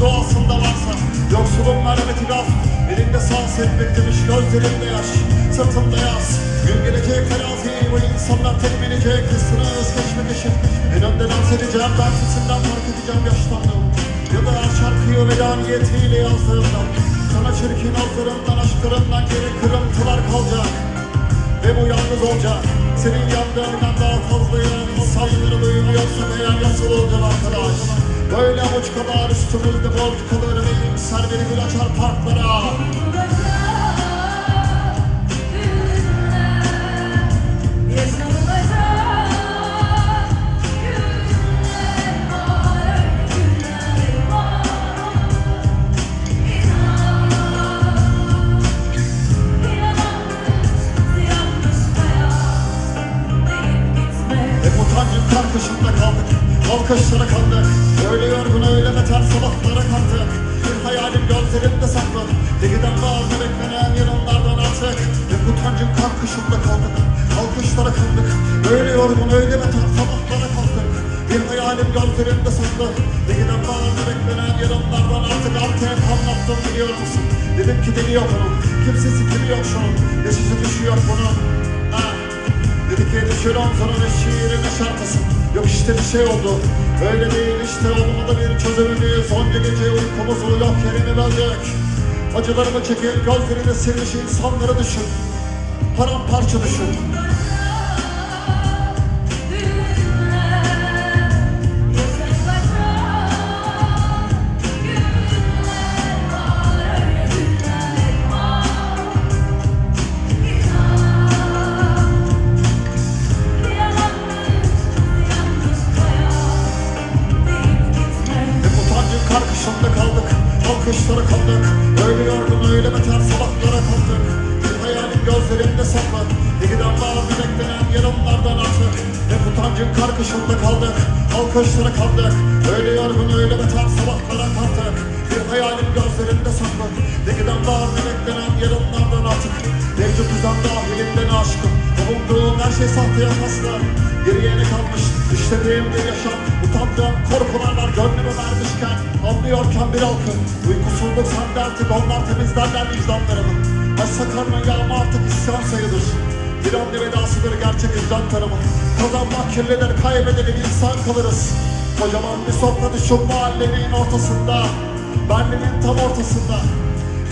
doğasında varsa Yoksulun merhameti gaz. Elinde sağ setmek demiş gözlerinde yaş. Sırtımda yaz. Gün gelecek terazi Bu insanlar tekmelecek Hırsını hız geçmek eşit. En önden arz edeceğim Ben sesinden fark edeceğim yaşlandım. Ya da şarkıyı veda niyetiyle yazdığımdan Sana çirkin nazlarımdan aşklarımdan geri kırıntılar kalacak. Ve bu yalnız olacak. Senin yandığından daha fazla Böyle avuç kadar üstümüzde ve iyimser bir gül açar parklara. Karkışında kaldık. Alkışlara hayalim gözlerimde saklı Degiden bazı beklenen yanımlardan artık Hep utancın karkışında kaldık. Alkışlara kandık. Öyle yorgun öyle beter. Sabahlara kandık Bir hayalim gözlerimde saklı Degiden bazı beklenen yanımlardan artık Artık hep anlattım biliyor musun? Dedim ki deli yok onun Kimsesi kimi yok şu an. Yaşısı düşüyor bunun Ha. Dedi ki düşür omzuna ne şiirin ne şarkısın Yok işte bir şey oldu. Öyle değil işte olmadı bir çözümümüz Onca gece uykumuzu yok yerini böldük Acılarımı çekip gözlerini silmiş insanları düşün. Paramparça düşün karkışında kaldık Alkışlara kaldık Öyle yorgun öyle beter sabahlara kaldık Bir hayalim gözlerimde saklı Giden bazı beklenen yarımlardan artık. Hep utancın karkışında kaldık Alkışlara kaldık Öyle yorgun öyle beter sabahlara kaldık Bulunduğum her şey sahte yakaslı Geriye ne kalmış? İşlediğim bir yaşam. Utandığım korkular var gönlümü vermişken. Anlıyorken bir halkı Uykusuzluk sende artık onlar temizlerler vicdanlarımı. Aşsa karnın yağma artık isyan sayılır. Bir anne vedasıdır gerçek vicdan tanımı Kazanmak kirlidir kaybedelim insan kalırız Kocaman bir sofra düşün mahallenin ortasında. Berlin'in tam ortasında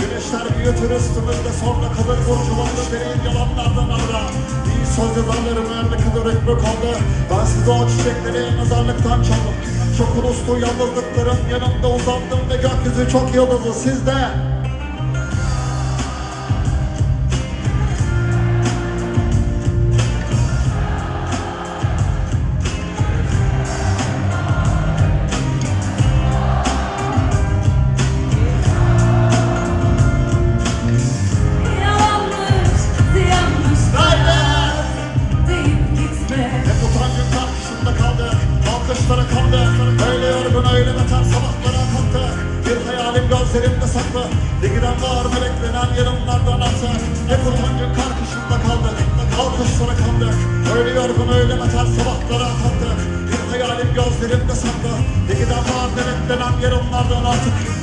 Güneşler büyütür üstümüzde sonra kalır burculandı derin yalanlardan ara İyi söz yazarlarım ne kadar ekmek kaldı. Ben size o çiçekleri nazarlıktan çaldım. Çok uluslu yalnızlıklarım yanımda uzandım Ve gökyüzü çok yıldızlı. Sizde gözlerimde saklı Digiden var mı beklenen yarımlardan artık Hep utancın karşısında kaldık Alkışlara kaldık Öyle yorgun öyle beter sabahlara kalktık Bir hayalim gözlerimde saklı Digiden var mı beklenen yarımlardan artık